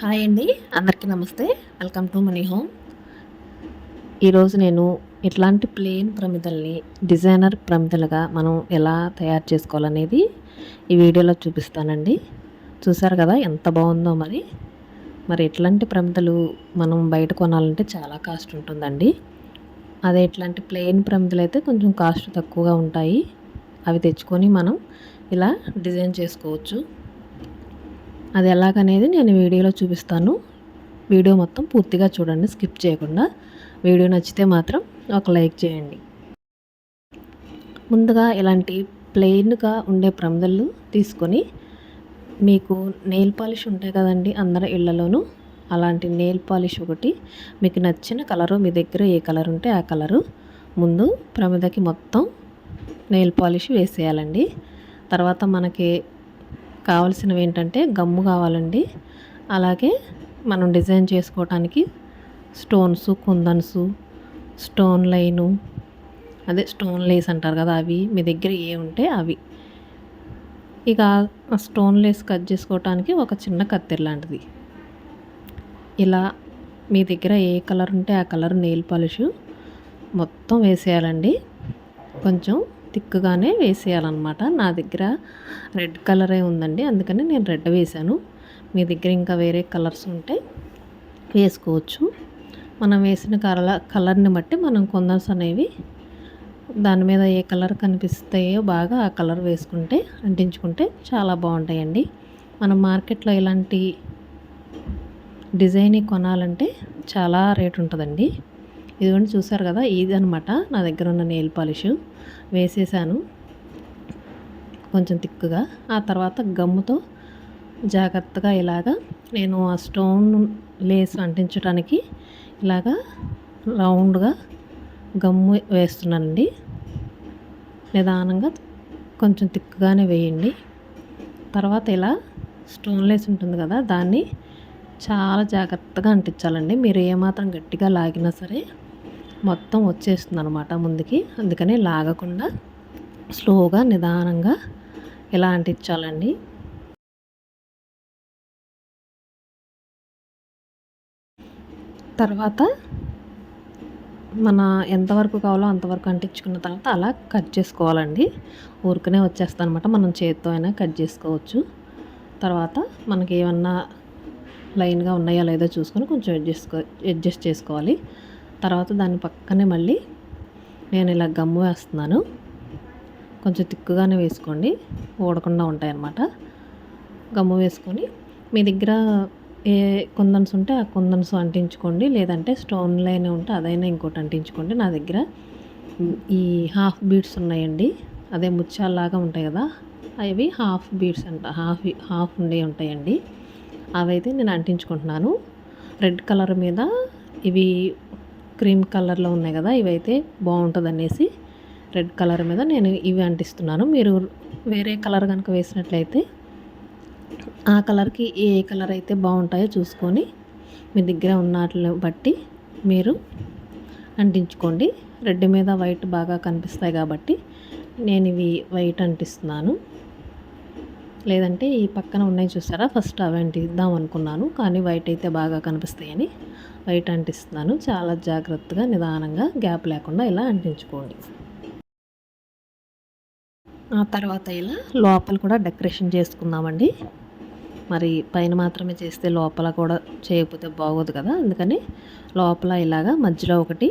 Hi అండి అందరికీ నమస్తే. వెల్కమ్ టు మనీ హోమ్ ఈరోజు నేను ఇట్లాంటి ప్లెయిన్ ప్రమిదల్ని డిజైనర్ ప్రమిదలుగా మనం ఎలా తయారు చేసుకోవాలనేది ఈ వీడియోలో చూపిస్తానండి. చూసారు కదా ఎంత బాగుందో మరి. మరి ఇట్లాంటి ప్రమిదలు మనం బయట కొనాలంటే చాలా కాస్ట్ ఉంటుందండి. అదే ఇట్లాంటి ప్లెయిన్ ప్రమిదలు అయితే కొంచెం కాస్ట్ తక్కువగా ఉంటాయి. అవి తెచ్చుకొని మనం ఇలా డిజైన్ చేసుకోవచ్చు. అది ఎలాగనేది నేను వీడియోలో చూపిస్తాను. వీడియో మొత్తం పూర్తిగా చూడండి స్కిప్ చేయకుండా. వీడియో నచ్చితే మాత్రం ఒక లైక్ చేయండి. ముందుగా ఇలాంటి ప్లెయిన్గా ఉండే ప్రమిదలు తీసుకొని మీకు నెయిల్ పాలిష్ ఉంటాయి కదండి అందరి ఇళ్ళలోనూ అలాంటి నెయిల్ పాలిష్ ఒకటి. మీకు నచ్చిన కలరు మీ దగ్గర ఏ కలర్ ఉంటే ఆ కలరు. ముందు ప్రమిదకి మొత్తం నెయిల్ పాలిష్ వేసేయాలండి. తర్వాత మనకి కావాల్సినవి ఏంటంటే గమ్ము కావాలండి. అలాగే మనం డిజైన్ చేసుకోవటానికి స్టోన్స్ కుందన్స్ స్టోన్ లైను అదే స్టోన్ లేస్ అంటారు కదా అవి మీ దగ్గర ఏ ఉంటే అవి. ఇక స్టోన్ లేస్ కట్ చేసుకోవటానికి ఒక చిన్న కత్తెర లాంటిది. ఇలా మీ దగ్గర ఏ కలర్ ఉంటే ఆ కలర్ నెయిల్ పాలిష్ మొత్తం వేసేయాలండి. కొంచెం థిక్గానే వేసేయాలన్నమాట. నా దగ్గర రెడ్ కలరే ఉందండి. అందుకని నేను రెడ్ వేసాను మీ దగ్గర ఇంకా వేరే కలర్స్ ఉంటే వేసుకోవచ్చు. మనం వేసిన కలర్ కలర్ని బట్టి మనం కొందర్స్ అనేవి దాని మీద ఏ కలర్ కనిపిస్తాయో బాగా ఆ కలర్ వేసుకుంటే అంటించుకుంటే చాలా బాగుంటాయండి. మనం మార్కెట్లో ఇలాంటి డిజైన్ కొనాలంటే చాలా రేట్ ఉంటుందండి ఇదిగోండి చూసారు కదా ఇది నా దగ్గర ఉన్న నెయిల్ పాలిష్. వేసేసాను కొంచెం తిక్కుగా ఆ తర్వాత గమ్ముతో జాగ్రత్తగా ఇలాగా నేను ఆ స్టోన్ లేస్ అంటించడానికి ఇలాగా రౌండ్గా గమ్ము వేస్తున్నానండి. నిదానంగా కొంచెం తిక్కుగానే వేయండి. తర్వాత ఇలా స్టోన్ లేస్ ఉంటుంది కదా దాన్ని చాలా జాగ్రత్తగా అంటించాలండి. మీరు ఏమాత్రం గట్టిగా లాగినా సరే మొత్తం వచ్చేస్తుంది అనమాట ముందుకి. అందుకని లాగకుండా స్లోగా నిదానంగా ఇలా అంటించాలండి తర్వాత మన ఎంతవరకు కావాలో అంతవరకు అంటించుకున్న తర్వాత అలా కట్ చేసుకోవాలండి. ఊరికనే వచ్చేస్తానమాట అనమాట మనం చేతితో అయినా కట్ చేసుకోవచ్చు. తర్వాత మనకి ఏమన్నా లైన్గా ఉన్నాయా లేదో చూసుకొని కొంచెం అడ్జస్ట్ అడ్జస్ట్ చేసుకోవాలి. తర్వాత దాని పక్కనే మళ్ళీ నేను ఇలా గమ్ము వేస్తున్నాను. కొంచెం తిక్కుగానే వేసుకోండి. ఊడకుండా ఉంటాయన్నమాట. గమ్ము వేసుకొని మీ దగ్గర ఏ కుందన్స్ ఉంటే ఆ కుందన్స్ అంటించుకోండి. లేదంటే స్టోన్ లైన్ ఉంటే అదైనా ఇంకోటి అంటించుకోండి. నా దగ్గర ఈ హాఫ్ బీడ్స్ ఉన్నాయండి. అదే ముత్యాలలాగా ఉంటాయి కదా. అవి హాఫ్ బీడ్స్ అంట. హాఫ్ హాఫ్ ఉండే ఉంటాయండి. అవైతే నేను అంటించుకుంటున్నాను. రెడ్ కలర్ మీద ఇవి క్రీమ్ కలర్లో ఉన్నాయి కదా ఇవైతే బాగుంటుంది అనేసి రెడ్ కలర్ మీద నేను ఇవి అంటిస్తున్నాను. మీరు వేరే కలర్ కనుక వేసినట్లయితే ఆ కలర్కి ఏ కలర్ అయితే బాగుంటాయో చూసుకొని మీ దగ్గర ఉన్నట్లని బట్టి మీరు అంటించుకోండి. రెడ్ మీద వైట్ బాగా కనిపిస్తాయి కాబట్టి నేను ఇవి వైట్ అంటిస్తున్నాను. లేదంటే ఈ పక్కన ఉన్నాయి చూసారా? ఫస్ట్ అవి అంటిద్దాం అనుకున్నాను. కానీ వైట్ అయితే బాగా కనిపిస్తాయని వైట్ అంటిస్తున్నాను. చాలా జాగ్రత్తగా నిదానంగా గ్యాప్ లేకుండా ఇలా అంటించుకోండి. ఆ తర్వాత ఇలా లోపల కూడా డెకరేషన్ చేసుకుందామండి. మరి పైన మాత్రమే చేస్తే లోపల కూడా చేయకపోతే బాగోదు కదా? అందుకని లోపల ఇలాగా మధ్యలో ఒకటి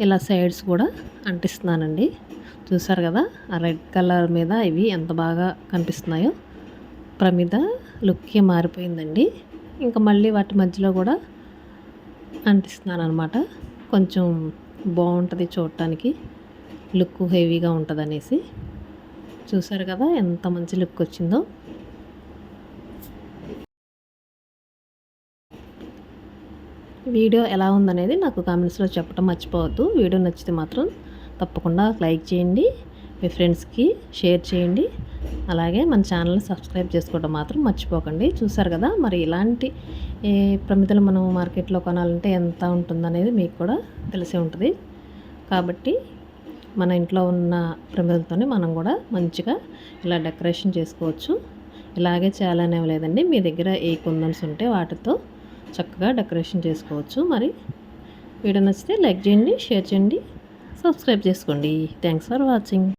ఇలా సైడ్స్ కూడా అంటిస్తున్నానండి. చూసారు కదా ఆ రెడ్ కలర్ మీద ఇవి ఎంత బాగా కనిపిస్తున్నాయో. ప్రమిద లుక్కే మారిపోయిందండి. ఇంకా మళ్ళీ వాటి మధ్యలో కూడా అంటిస్తున్నాను అనమాట కొంచెం బాగుంటుంది చూడటానికి. లుక్ హెవీగా ఉంటుంది అనేసి చూసారు కదా ఎంత మంచి లుక్ వచ్చిందో. వీడియో ఎలా ఉందనేది నాకు కామెంట్స్లో చెప్పడం మర్చిపోవద్దు. వీడియో నచ్చితే మాత్రం తప్పకుండా లైక్ చేయండి మీ ఫ్రెండ్స్కి షేర్ చేయండి. అలాగే మన ఛానల్ని సబ్స్క్రైబ్ చేసుకోవడం మాత్రం మర్చిపోకండి. చూసారు కదా మరి ఇలాంటి ప్రమిదలు మనం మార్కెట్లో కొనాలంటే ఎంత ఉంటుందనేది మీకు కూడా తెలిసే ఉంటుంది. కాబట్టి మన ఇంట్లో ఉన్న ప్రమిదలతోనే మనం కూడా మంచిగా ఇలా డెకరేషన్ చేసుకోవచ్చు. ఇలాగే చేయాలనేవి లేదండి. మీ దగ్గర ఏ కుందన్స్ ఉంటే వాటితో చక్కగా డెకరేషన్ చేసుకోవచ్చు. మరి వీడియో నచ్చితే లైక్ చేయండి షేర్ చేయండి సబ్స్క్రైబ్ చేసుకోండి. Thanks for watching.